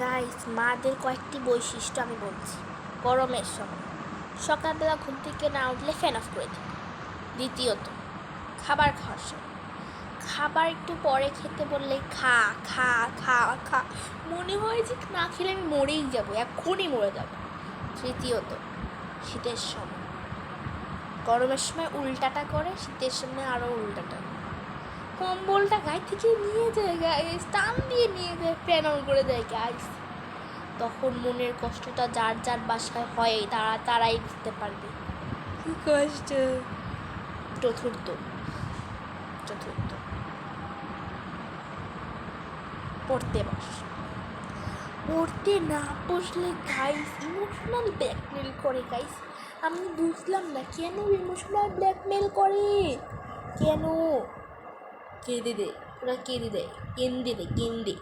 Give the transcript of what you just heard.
Guys মাদের কয়েকটি বৈশিষ্ট্য আমি বলছি। গরমের সময়। সকালবেলা ঘুম থেকে না উঠলে ফ্যান অফ করে দিই। দ্বিতীয়ত, খাবার খাওয়ার সময়। খাবার একটু পরে খেতে বললে খা খা খা খা। মনে হয় যে না খেলে আমি মরেই যাব এক্ষুনি মরে যাব। তৃতীয়ত, শীতের সময়। গরমের সময় উল্টাটা করে, শীতের সময় আরও উল্টাটা কম্বলটা গায়ে থেকে নিয়ে যায় গায়ে টান দিয়ে নিয়ে ফ্যান অন করে দেয় গাইস তখন মনের কষ্টটা যার যার বাসায় হয় তারা তারাই বুঝতে পারবে। কষ্ট? চতুর্থ। চতুর্থ। পড়তে বস। পড়তে না বসলে গাইস ইমোশনাল ব্ল্যাকমেল করে গাইস আমি বুঝলাম না কেন ইমোশনাল ব্ল্যাকমেল করে? কেন? কেঁদে দে ওরা কেঁদে দেয়। কেন্দে দে কেন্দে।